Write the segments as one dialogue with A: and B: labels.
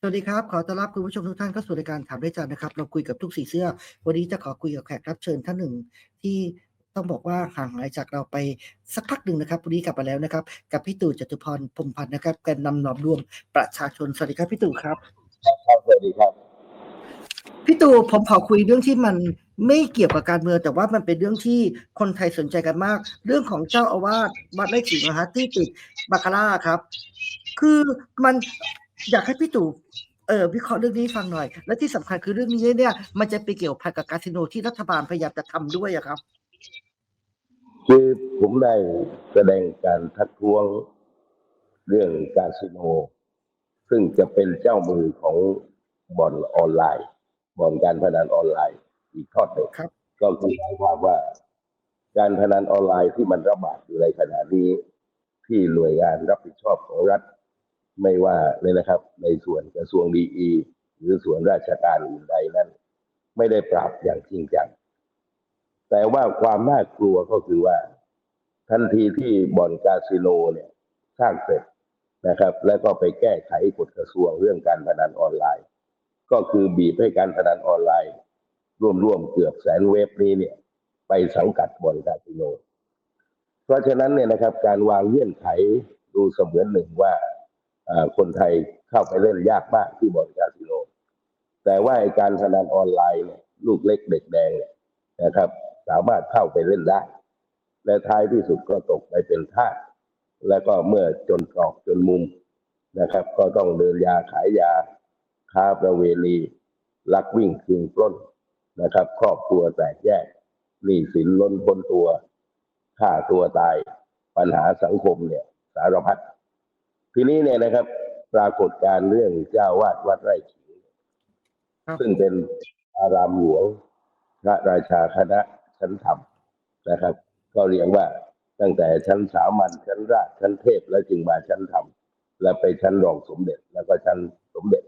A: สวัสดีครับ ขอต้อนรับคุณผู้ชมทุกท่านเข้าสู่รายการถามได้จันนะครับ เราคุยกับทุกสีเสื้อ วันนี้จะขอคุยกับแขกรับเชิญท่านหนึ่งที่ต้องบอกว่าห่างหายจากเราไปสักพักหนึ่งนะครับ วันนี้กลับมาแล้วนะครับ กับพี่ตู่จตุพรพรมพันธ์นะครับแกนนำหนอมรวมประชาชน สวัสดีครับพี่ตู่ครับ
B: ครับสวัสดีครับ
A: พี่ตู่ผมขอคุยเรื่องที่มันไม่เกี่ยวกับการเมืองแต่ว่ามันเป็นเรื่องที่คนไทยสนใจกันมาก เรื่องของเจ้าอาวาสวัดไร่ขิงนะฮะที่ติดบาคาร่าครับ คือมัน อยากให้พี่ตู่เออวิเคราะห์เรื่องนี้ให้ฟังหน่อย และที่สำคัญคือเรื่องนี้เนี่ย มันจะไปเกี่ยวพันกับคาสิโนที่รัฐบาลพยายามจะทำด้วยอะครับ
B: คือผมได้แสดงการทักท้วงเรื่องคาสิโน ซึ่งจะเป็นเจ้ามือของบ่อนออนไลน์บ่อนการพนันออนไลน์อีกทอดหนึ่ง
A: ครับ
B: ก็คือหมายความว่า การพนันออนไลน์ที่มันระบาดอยู่ในขณะนี้ ที่หน่วยงานรับผิดชอบของรัฐ ไม่ว่าเลยนะครับ ในส่วนกระทรวงดีอีหรือส่วนราชการอื่นใดนั้น ไม่ได้ปราบอย่างจริงจัง แต่ว่าความน่ากลัวก็คือว่า ทันทีที่บ่อนคาสิโนเนี่ยสร้างเสร็จนะครับ แล้วก็ไปแก้ไขกฎกระทรวงเรื่องการพนันออนไลน์ ก็คือบีบให้การพนันออนไลน์ ร่วมๆเกือบแสนเว็บนี้เนี่ย ไปสังกัดบ่อนคาสิโน เพราะฉะนั้นเนี่ยนะครับ การวางเงื่อนไขดูเสมือนหนึ่งว่าอ่า คนไทยเข้าไปเล่นยากมากที่บ่อนคาสิโน แต่ว่าการพนันออนไลน์เนี่ยลูกเล็กเด็กแดงเนี่ยนะครับ สามารถเข้าไปเล่นได้ และท้ายที่สุดก็ตกไปเป็นทาสแล้วก็เมื่อจนตรอกจนมุมนะครับ ก็ต้องเดินยาขายยาค้าประเวณีลักวิ่งคืนปล้นนะครับ ครอบครัวแตกแยกหนี้สินล้นพ้นตัวฆ่าตัวตาย ปัญหาสังคมเนี่ย สารพัด ทีนี้เนี่ยนะครับ ปรากฏการณ์เรื่องเจ้าวาดวัดไร่ขิง
A: ครับ
B: ซึ่งเป็นอารามหลวงพระราชาคณะชั้นธรรมนะครับ ก็เรียกว่าตั้งแต่ชั้นสามัญชั้นราชชั้นเทพแล้วจึงมาชั้นธรรมและไปชั้นรองสมเด็จ แล้วก็ชั้นสมเด็จ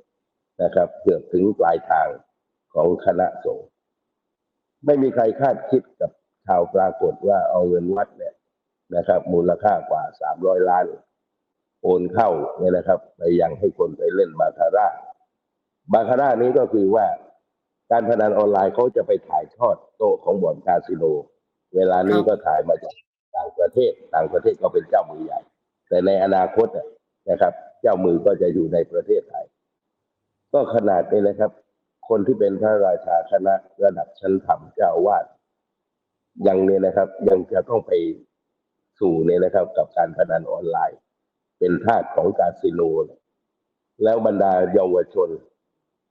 B: นะครับ เกือบถึงปลายทางของคณะสงฆ์ไม่มีใครคาดคิดกับข่าวปรากฏว่าเอาเงินวัดเนี่ยนะครับ มูลค่ากว่าสามร้อยล้าน โอนเข้าเนี่ยนะครับไปยังให้คนไปเล่นบาคาร่าบาคาร่านี้ก็คือว่าการพนันออนไลน์เขาจะไปถ่ายทอดโต๊ะของบ่อนคาสิโน เวลานี้ก็ถ่ายมาจากต่างประเทศ ต่างประเทศก็เป็นเจ้ามือใหญ่ แต่ในอนาคตน่ะนะครับ เจ้ามือก็จะอยู่ในประเทศไทย ก็ขนาดนี้นะครับ คนที่เป็นพระราชาคณะระดับชั้นธรรมเจ้าวาดยังเนี่ยนะครับ ยังจะต้องไปสู่เนี่ยนะครับ กับการพนันออนไลน์ เป็นทาสของคาสิโร่แล้วบรรดาเยาวชน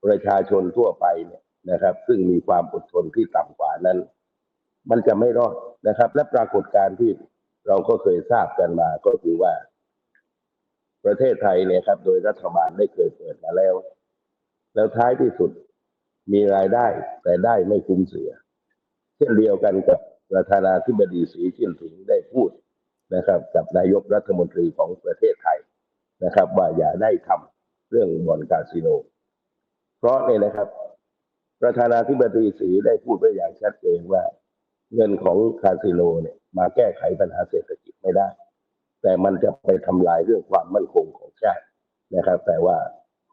B: ประชาชนทั่วไปเนี่ยนะครับ ซึ่งมีความอดทนที่ต่ำกว่านั้น มันจะไม่รอดนะครับ และปรากฏการณ์ที่เราก็เคยทราบกันมาก็คือว่า ประเทศไทยเนี่ยครับ โดยรัฐบาลได้เคยเปิดมาแล้ว แล้วท้ายที่สุดมีรายได้ แต่ได้ไม่คุ้มเสีย เช่นเดียวกันกับประธานาธิบดีสีจิ้นผิงได้พูด นะครับกับนายกรัฐมนตรีของประเทศไทยนะครับ ว่าอย่าได้ทำเรื่องบ่อนคาสิโน เพราะเนี่ยนะครับ ประธานาธิบดีสีได้พูดไว้อย่างชัดเจนว่า เงินของคาสิโนเนี่ยมาแก้ไขปัญหาเศรษฐกิจไม่ได้ แต่มันจะไปทำลายเรื่องความมั่นคงของชาตินะครับ แต่ว่า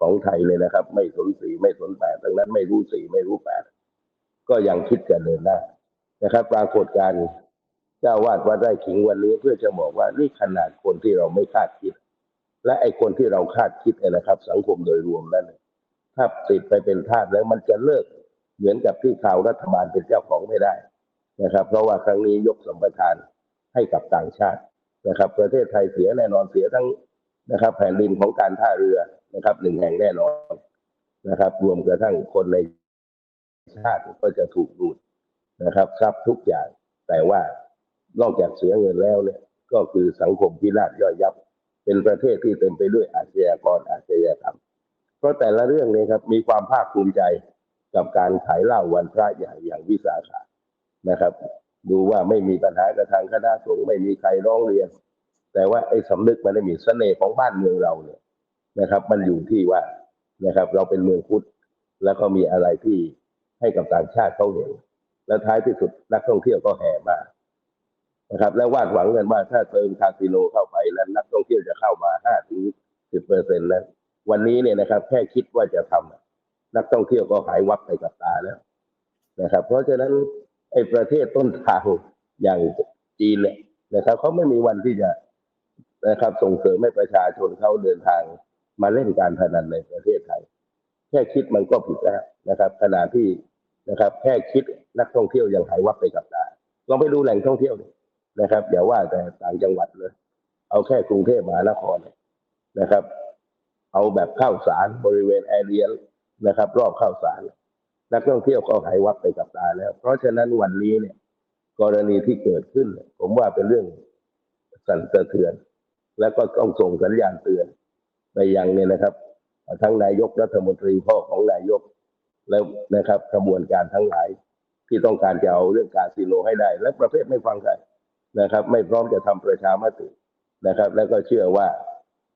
B: ของไทยเลยนะครับ ไม่สนสีไม่สนแปดดังนั้นไม่รู้สีไม่รู้แปดก็ยังคิดจะเดินหน้านะครับ ปรากฏการ จ้าวาดวัดไร่ขิงวันนี้เพื่อจะบอกว่านี่ขนาดคนที่เราไม่คาดคิด และไอ้คนที่เราคาดคิดเนี่ยนะครับ สังคมโดยรวมนั้นเนี่ยถ้าติดไปเป็นทาสแล้วมันจะเลิกเหมือนกับที่ข่าวรัฐบาลเป็นเจ้าของไม่ได้นะครับ เพราะว่าครั้งนี้ยกสัมปทานให้กับต่างชาตินะครับ ประเทศไทยเสียแน่นอนเสียทั้งนะครับ แผ่นดินของการท่าเรือนะครับหนึ่งแห่งแน่นอนนะครับ รวมกระทั่งคนในชาติก็จะถูกดูดนะครับทรัพย์ทุกอย่างแต่ว่า นอกจากเสียเงินแล้วเนี่ยก็คือสังคมพินาศย่อยยับ เป็นประเทศที่เต็มไปด้วยอาชญากรอาชญากรรม เพราะแต่ละเรื่องเนี้ครับมีความภาคภูมิใจกับการขายเหล้าวันพระใหญ่อย่างวิสาขะนะครับ ดูว่าไม่มีปัญหากับทางคณะสงฆ์ไม่มีใครร้องเรียน แต่ว่าไอ้สำนึกมันได้มีเสน่ห์ของบ้านเมืองเราเนี่ยนะครับ มันอยู่ที่ว่านะครับ เราเป็นเมืองพุทธแล้วก็มีอะไรที่ให้กับต่างชาติเขาเห็น แล้วท้ายที่สุดนักท่องเที่ยวก็แห่มา นะครับ แล้วาดหวังกันว่าถ้าเติมคาสิโนเข้าไปแล้วนักท่องเที่ยวจะเข้ามาห้าถึงสิบเปอร์เซ็นต์นั้นวันนี้เนี่ยนะครับ แค่คิดว่าจะทำอะนักท่องเที่ยวก็หายวับไปกับตาแล้วนะครับ เพราะฉะนั้นไอ้ประเทศต้นทางอย่างจีนเนี่ยนะครับเขาไม่มีวันที่จะนะครับ ส่งเสริมให้ประชาชนเขาเดินทางมาเล่นการพนันในประเทศไทย แค่คิดมันก็ผิดแล้วนะครับขณะที่นะครับ แค่คิดนักท่องเที่ยวยังหายวับไปกับตาลองไปดูแหล่งท่องเที่ยวดิน นะครับ อย่าว่าแต่ต่างจังหวัดเลย เอาแค่กรุงเทพมหานครเนี่ยนะครับ เอาแบบข้าวสารบริเวณแอเรียนะครับ รอบข้าวสาร นักท่องเที่ยวก็หายวับไปกับตาแล้ว เพราะฉะนั้นวันนี้เนี่ย กรณีที่เกิดขึ้น ผมว่าเป็นเรื่องสั่นสะเทือน แล้วก็ต้องส่งสัญญาณเตือน ไปยังเนี่ยนะครับ ทั้งนายกรัฐมนตรีพ่อของนายกแล้วนะครับกระบวนการทั้งหลายที่ต้องการจะเอาเรื่องการซีโนให้ได้ และประเภทไม่ฟังใคร นะครับ ไม่พร้อมจะทำประชามตินะครับ แล้วก็เชื่อว่า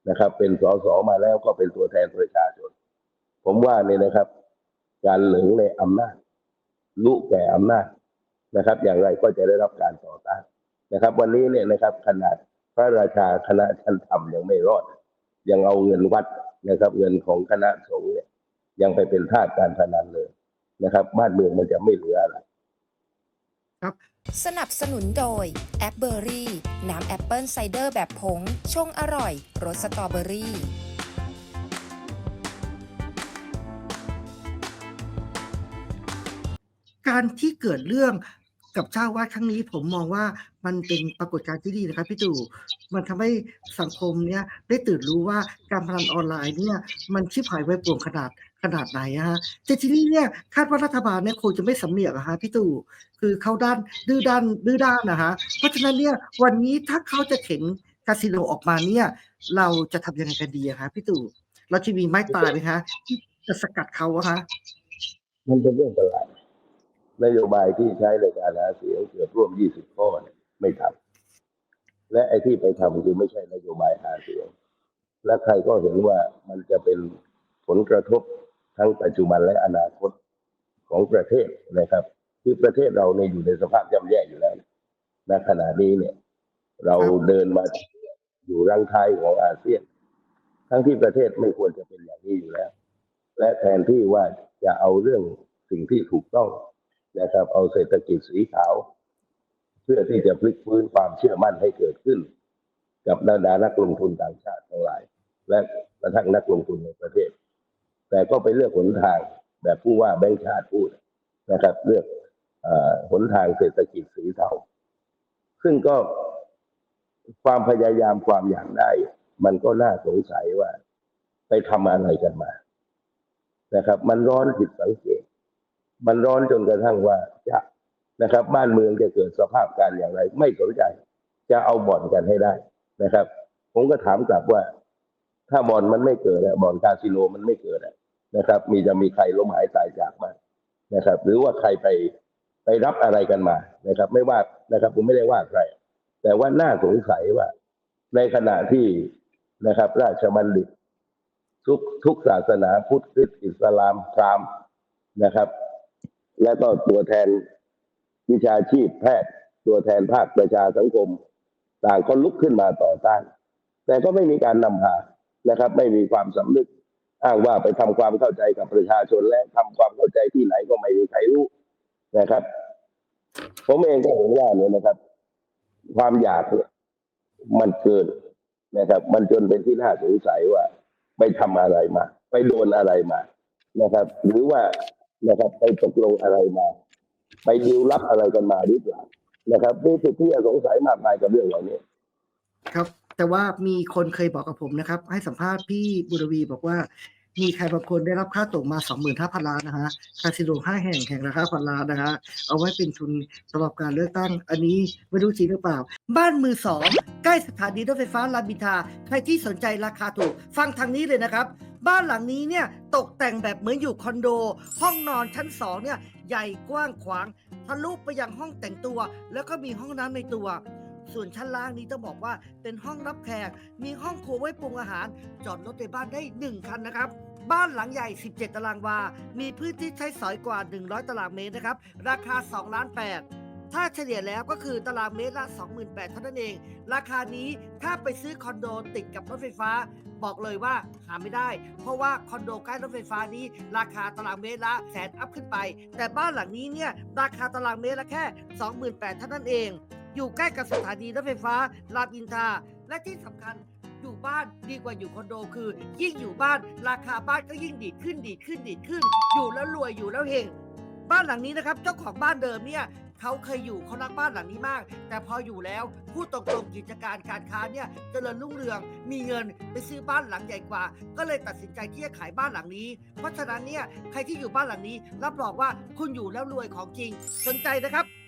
B: นะครับ เป็นสสมาแล้วก็เป็นตัวแทนประชาชน ผมว่าเนี่ยนะครับ การหลงในอำนาจรู้แก่อำนาจนะครับ อย่างไรก็จะได้รับการต่อต้านนะครับ วันนี้เนี่ยนะครับ ขนาดพระราชาคณะชั้นธรรมยังไม่รอด ยังเอาเงินวัดนะครับ เงินของคณะสงฆ์เนี่ยยังไปเป็นทาสการพนันเลยนะครับ บ้านเมืองมันจะไม่เหลืออะไร
C: สนับสนุนโดยแอปเบอรี่ น้ำแอปเปิลไซเดอร์แบบผง ชงอร่อย รสสตรอเบอรี่
A: การที่เกิดเรื่องกับเจ้าอาวาดครั้งนี้ผมมองว่ามันเป็นปรากฏการณ์ที่ดีนะครับพี่ตู่มันทำให้สังคมเนี่ยได้ตื่นรู้ว่าการพนันออนไลน์เนี่ยมันชิบหายไว้ป่วงขนาด ขนาดไหนอะฮะแต่ทีนี้เนี่ยคาดว่ารัฐบาลเนี่ยคงจะไม่สำเนียกอะฮะพี่ตู่คือเขาด้านดื้อด้านดื้อด้านนะฮะเพราะฉะนั้นเนี่ยวันนี้ถ้าเขาจะเข็นคาสิโนออกมาเนี่ย เราจะทำยังไงกันดีอะคะพี่ตู่เราจะมีไม้ตายไหมคะที่จะสกัดเขาอะคะ
B: มันเป็นเรื่องประหลาดนโยบายที่ใช้ในการหาเสียงเกือบร่วม 20 ข้อเนี่ยไม่ทำและไอ้ที่ไปทำคือไม่ใช่นโยบายหาเสียง และใครก็เห็นว่ามันจะเป็นผลกระทบ ทั้งปัจจุบันและอนาคตของประเทศนะครับ ที่ประเทศเราเนี่ยอยู่ในสภาพย่ำแย่อยู่แล้วณขณะนี้เนี่ย เราเดินมาอยู่รังท้ายของอาเซียน ทั้งที่ประเทศไม่ควรจะเป็นอย่างนี้อยู่แล้ว และแทนที่ว่าจะเอาเรื่องสิ่งที่ถูกต้องนะครับ เอาเศรษฐกิจสีขาว เพื่อที่จะพลิกฟื้นความเชื่อมั่นให้เกิดขึ้น กับบรรดานักลงทุนต่างชาติทั้งหลาย และกระทั่งนักลงทุนในประเทศ แต่ก็ไปเลือกหนทางแบบผู้ว่าแบงค์ชาติพูดนะครับ เลือกหนทางเศรษฐกิจสีเทาซึ่งก็ความพยายามความอยากได้ มันก็น่าสงสัยว่า ไปทำอะไรกันมา นะครับ มันร้อนผิดสังเกต มันร้อนจนกระทั่งว่าจะนะครับ บ้านเมืองจะเกิดสภาพการอย่างไร ไม่สนใจ จะเอาบ่อนกันให้ได้นะครับ ผมก็ถามกลับว่า ถ้าบ่อนมันไม่เกิดอะบ่อนคาสิโนมันไม่เกิดอะ นะครับ มีจะมีใครล้มหายตายจากมานะครับ หรือว่าใครไปไปรับอะไรกันมานะครับ ไม่ว่านะครับผมไม่ได้ว่าใคร แต่ว่าน่าสงสัยว่า ในขณะที่นะครับ ราชบัณฑิต ทุกทุกศาสนาพุทธคริสต์อิสลามพราหมณ์นะครับ และก็ตัวแทนวิชาชีพแพทย์ตัวแทนภาคประชาสังคม ต่างก็ลุกขึ้นมาต่อต้าน แต่ก็ไม่มีการนำพานะครับ ไม่มีความสำนึก อ้างว่าไปทำความเข้าใจกับประชาชนและทำความเข้าใจที่ไหนก็ไม่มีใครรู้นะครับ ผมเองก็เห็นว่าเนี่ยนะครับ ความอยากเนี่ยมันเกินนะครับ มันจนเป็นที่น่าสงสัยว่า ไปทำอะไรมา ไปโดนอะไรมานะครับ หรือว่านะครับไปตกลงอะไรมา ไปดีลลับอะไรกันมาหรือเปล่านะครับมีสิทธิ์ที่จะสงสัยมากมายกับเรื่องเหล่านี้
A: ครับ แต่ว่ามีคนเคยบอกกับผมนะครับ ให้สัมภาษณ์พี่บุรวีบอกว่า มีใครบางคนได้รับค่าตกมาสองหมื่นห้าพันล้านนะฮะคาสิโนห้าแห่งแห่งราคาพันล้านนะฮะเอาไว้เป็นทุนสำหรับการเลือกตั้ง อันนี้ไม่รู้จริงหรือเปล่า บ้านมือสองใกล้สถานีรถไฟฟ้ารามอินทราใครที่สนใจราคาถูก ฟังทางนี้เลยนะครับบ้านหลังนี้เนี่ยตกแต่งแบบเหมือนอยู่คอนโด ห้องนอนชั้นสองเนี่ยใหญ่กว้างขวางทะลุไปยังห้องแต่งตัว แล้วก็มีห้องน้ำในตัว ส่วนชั้นล่างนี้ต้องบอกว่าเป็นห้องรับแขก มีห้องครัวไว้ปรุงอาหาร จอดรถในบ้านได้ 1 คันนะครับบ้านหลังใหญ่ 17 ตารางวา มีพื้นที่ใช้สอยกว่า 100 ตารางเมตรนะครับ ราคา 2 ล้าน 8 ถ้าเฉลี่ยแล้วก็คือตารางเมตรละ 28,000เท่านั้นเอง ราคานี้ถ้าไปซื้อคอนโดติดกับรถไฟฟ้า บอกเลยว่าหาไม่ได้ เพราะว่าคอนโดใกล้รถไฟฟ้านี้ ราคาตารางเมตรละแสนอัพขึ้นไป แต่บ้านหลังนี้เนี่ยราคาตารางเมตรละแค่ 28,000เท่านั้นเอง อยู่ใกล้กับสถานีรถไฟฟ้ารามอินทราและที่สำคัญอยู่บ้านดีกว่าอยู่คอนโดคือ ยิ่งอยู่บ้านราคาบ้านก็ยิ่งดีดขึ้นดีดขึ้นดีดขึ้น อยู่แล้วรวยอยู่แล้วเฮงบ้านหลังนี้นะครับ เจ้าของบ้านเดิมเนี่ยเขาเคยอยู่เขารักบ้านหลังนี้มาก แต่พออยู่แล้วพูดตรงๆกิจการการค้าเนี่ยเจริญรุ่งเรือง มีเงินไปซื้อบ้านหลังใหญ่กว่า ก็เลยตัดสินใจที่จะขายบ้านหลังนี้ เพราะฉะนั้นเนี่ยใครที่อยู่บ้านหลังนี้ รับรองว่าคุณอยู่แล้วรวยของจริง สนใจนะครับ